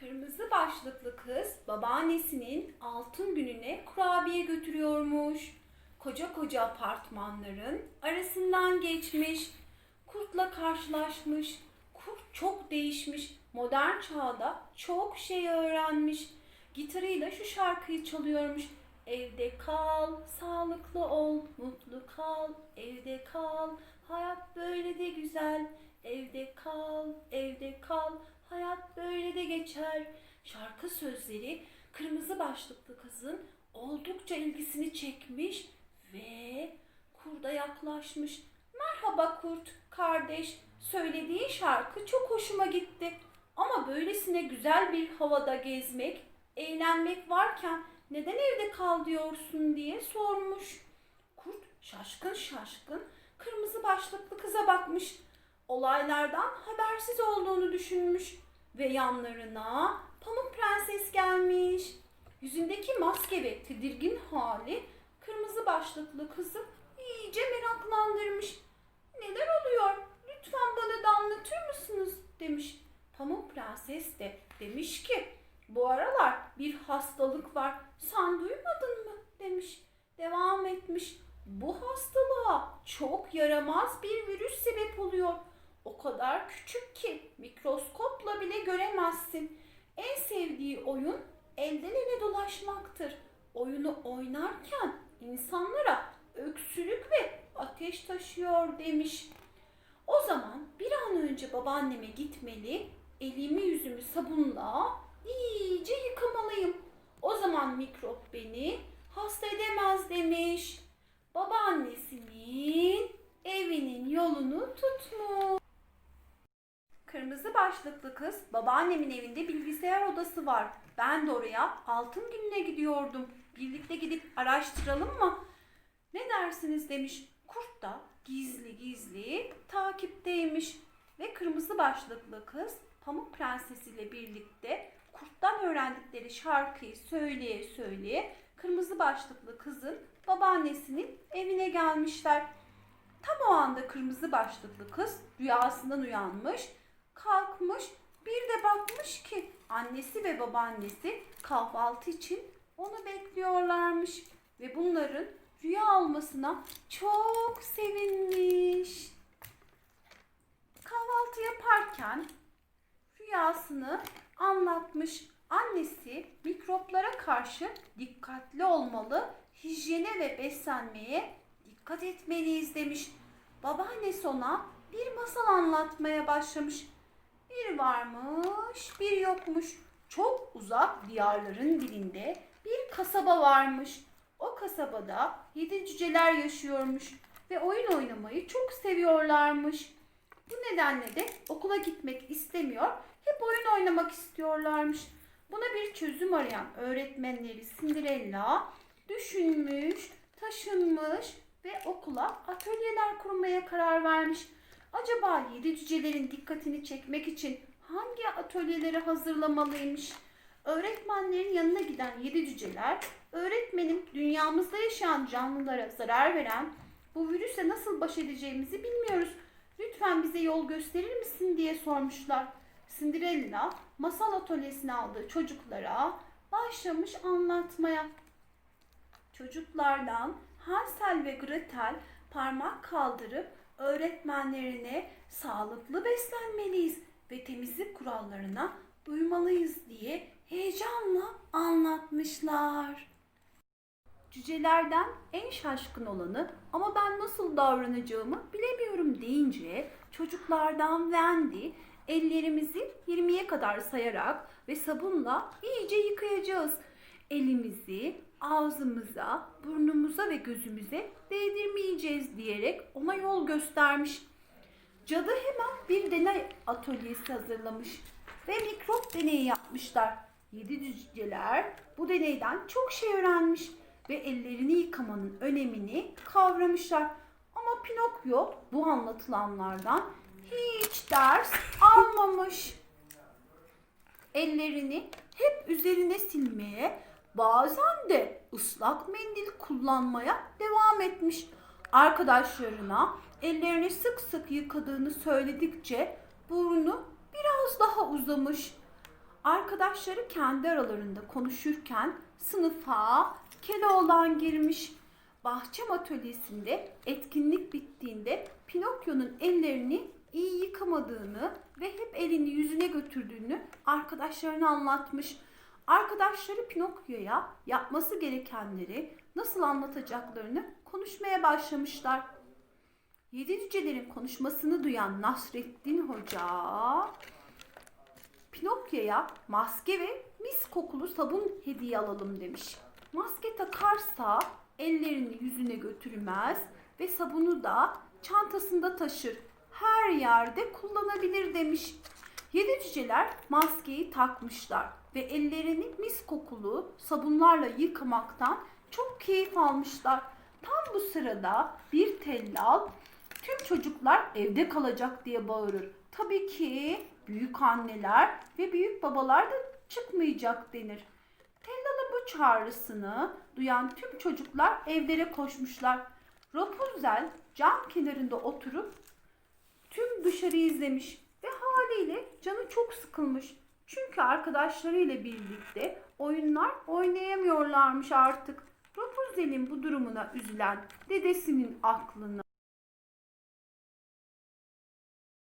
Kırmızı başlıklı kız babaannesinin altın gününe kurabiye götürüyormuş. Koca koca apartmanların arasından geçmiş. Kurtla karşılaşmış. Kurt çok değişmiş. Modern çağda çok şey öğrenmiş. Gitarıyla şu şarkıyı çalıyormuş. Evde kal, sağlıklı ol, mutlu kal, evde kal. Hayat böyle de güzel. Evde kal, evde kal. Hayat böyle de geçer. Şarkı sözleri kırmızı başlıklı kızın oldukça ilgisini çekmiş ve kurda yaklaşmış. Merhaba kurt kardeş. Söylediğin şarkı çok hoşuma gitti. Ama böylesine güzel bir havada gezmek, eğlenmek varken neden evde kal diyorsun diye sormuş. Kurt şaşkın şaşkın kırmızı başlıklı kıza bakmış. Olaylardan habersiz olduğunu düşünmüş ve yanlarına Pamuk Prenses gelmiş. Yüzündeki maske ve tedirgin hali kırmızı başlıklı kızı iyice meraklandırmış. Neler oluyor? Lütfen bana da anlatır mısınız? demiş. Pamuk Prenses de demiş ki bu aralar bir hastalık var. Sen duymadın mı? demiş. Devam etmiş. Bu hastalığa çok yaramaz bir virüs sebep oluyor. O kadar küçük ki mikroskopla bile göremezsin. En sevdiği oyun elden ele dolaşmaktır. Oyunu oynarken insanlara öksürük ve ateş taşıyor demiş. O zaman bir an önce babaanneme gitmeli, elimi yüzümü sabunla iyice yıkamalıyım. O zaman mikrop beni hasta edemez demiş. Babaannesinin evinin yolunu tutmuş. Kırmızı başlıklı kız, babaannemin evinde bilgisayar odası var. Ben de oraya altın gününe gidiyordum. Birlikte gidip araştıralım mı? Ne dersiniz demiş. Kurt da gizli gizli takipteymiş. Ve kırmızı başlıklı kız Pamuk Prenses ile birlikte kurttan öğrendikleri şarkıyı söyleye söyleye kırmızı başlıklı kızın babaannesinin evine gelmişler. Tam o anda kırmızı başlıklı kız rüyasından uyanmış, kalkmış, bir de bakmış ki annesi ve babaannesi kahvaltı için onu bekliyorlarmış ve bunların rüya olmasına çok sevinmiş. Kahvaltı yaparken rüyasını anlatmış. Annesi mikroplara karşı dikkatli olmalı, hijyene ve beslenmeye dikkat etmeliyiz demiş. Babaannesi ona bir masal anlatmaya başlamış. Bir varmış, bir yokmuş. Çok uzak diyarların birinde bir kasaba varmış. O kasabada yedi cüceler yaşıyormuş ve oyun oynamayı çok seviyorlarmış. Bu nedenle de okula gitmek istemiyor, hep oyun oynamak istiyorlarmış. Buna bir çözüm arayan öğretmenleri Cinderella düşünmüş, taşınmış ve okula atölyeler kurmaya karar vermiş. Acaba yedi cücelerin dikkatini çekmek için hangi atölyeleri hazırlamalıymış? Öğretmenlerin yanına giden yedi cüceler, öğretmenim dünyamızda yaşayan canlılara zarar veren bu virüse nasıl baş edeceğimizi bilmiyoruz. Lütfen bize yol gösterir misin diye sormuşlar. Cinderella masal atölyesine aldığı çocuklara başlamış anlatmaya. Çocuklardan Hansel ve Gretel parmak kaldırıp öğretmenlerine sağlıklı beslenmeliyiz ve temizlik kurallarına uymalıyız diye heyecanla anlatmışlar. Cücelerden en şaşkın olanı ama ben nasıl davranacağımı bilemiyorum deyince çocuklardan Wendy ellerimizi 20'ye kadar sayarak ve sabunla iyice yıkayacağız. Elimizi ağzımıza, burnumuza ve gözümüze değdirmeyeceğiz diyerek ona yol göstermiş. Cadı hemen bir deney atölyesi hazırlamış ve mikrop deneyi yapmışlar. Yedi cüceler bu deneyden çok şey öğrenmiş ve ellerini yıkamanın önemini kavramışlar. Ama Pinokyo bu anlatılanlardan hiç ders almamış. Ellerini hep üzerine silmeye, bazen de ıslak mendil kullanmaya devam etmiş. Arkadaşlarına ellerini sık sık yıkadığını söyledikçe burnu biraz daha uzamış. Arkadaşları kendi aralarında konuşurken sınıfa Keloğlan girmiş. Bahçem atölyesinde etkinlik bittiğinde Pinokyo'nun ellerini iyi yıkamadığını ve hep elini yüzüne götürdüğünü arkadaşlarına anlatmış. Arkadaşları Pinokyo'ya yapması gerekenleri nasıl anlatacaklarını konuşmaya başlamışlar. Yedi cücelerin konuşmasını duyan Nasrettin Hoca Pinokyo'ya maske ve mis kokulu sabun hediye alalım demiş. Maske takarsa ellerini yüzüne götürmez ve sabunu da çantasında taşır. Her yerde kullanabilir demiş. Yedi cüceler maskeyi takmışlar ve ellerini mis kokulu sabunlarla yıkamaktan çok keyif almışlar. Tam bu sırada bir tellal tüm çocuklar evde kalacak diye bağırır. Tabii ki büyük anneler ve büyük babalar da çıkmayacak denir. Tellal'ın bu çağrısını duyan tüm çocuklar evlere koşmuşlar. Rapunzel cam kenarında oturup tüm dışarıyı izlemiş haliyle canı çok sıkılmış. Çünkü arkadaşlarıyla birlikte oyunlar oynayamıyorlarmış artık. Rapunzel'in bu durumuna üzülen dedesinin aklına